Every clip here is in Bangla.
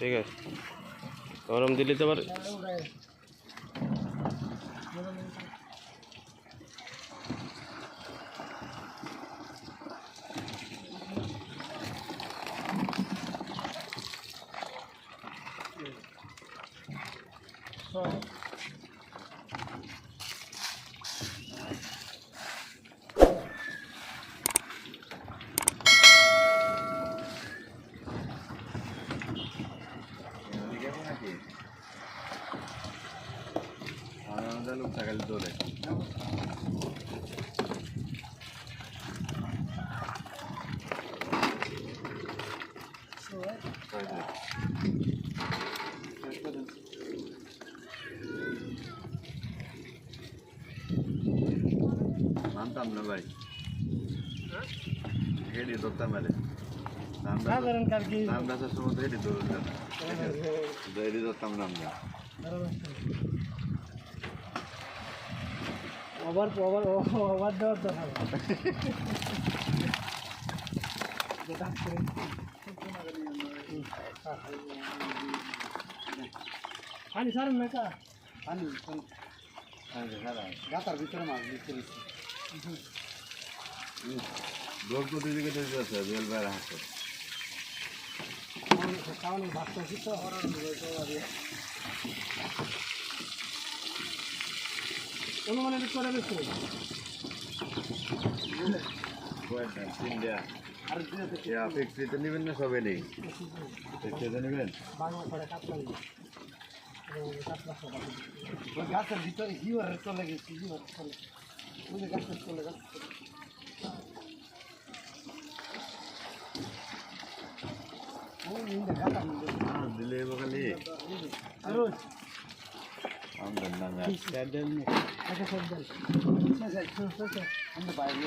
ঠিক আছে। গরম দিলে তো আবার লোক থাকালে তোলে মানতাম না ভাই হেডি ধরতাম কালকে নাম গাছের সময় হেডি ধরতাম হেডি ধরতাম না ওভার ওভার ওভার দেওয়ার দরকার পানি সারেন না কা পানি গাতার ভিতরে মাছ দিচ্ছে ব্লক তো দিদিকে দিতে আছে জুয়েল ভাইয়ের হাতে খাওয়ানো ভাবতে তো অনুমানের করে বেশি নেবেন না সবে নেই নেবেন? গাছের ভিতরে জিওর চলে গেছে জিওর চলে। ওই গাছের চলে গাছ নিন্দে দিলে খালি। আমরা বাইরে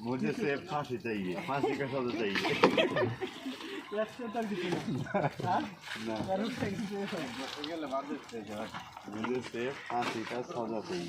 मुझे सेब फांसी चाहिए फांसी का शब्द चाहिए मुझे सेब फांसी का सौदा चाहिए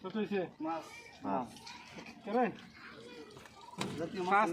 কত হয়েছে মাছ কেন? মাছ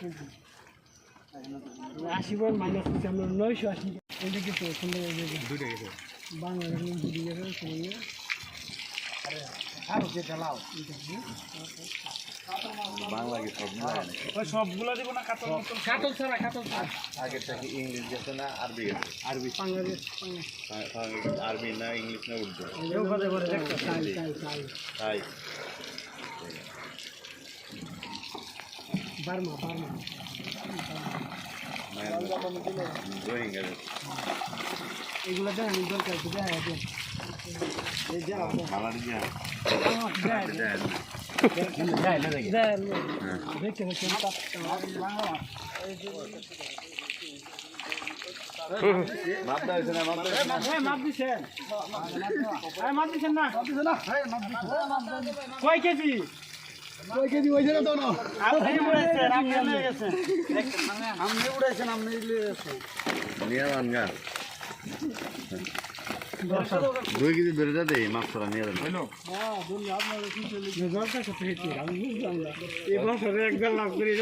কেজি। আশি পয়েন্ট মাইনাস আমরা নয়শো আশি। এটা গেছে। বাংলাদেশ বাংলা কি সব মিলায় নাকি? সবগুলো দিব না কাতল কাতল ছাড়া কাতল ছাড়া। আগেরটা কি ইংলিশ গেছে না আরবি গেছে? আরবি। বাংলাদেশ আরবি না ইংলিশ না উর্দু? দেখো তাই বার্মা বার্মা। রোহিঙ্গা এগুলো দেন আমি দরকার আছে কয় কেজি কয় কেজি হয়েছে না তো আপনি উড়াইছেন আপনি নিয়ে গেছেন আপনি উড়াইছেন নিয়ে গেছেন নিয়ে দুই কেজি বেড়ে যাবে মাছ ছাড়া নিয়ে যাবে এই বছরে একবার লাভ করে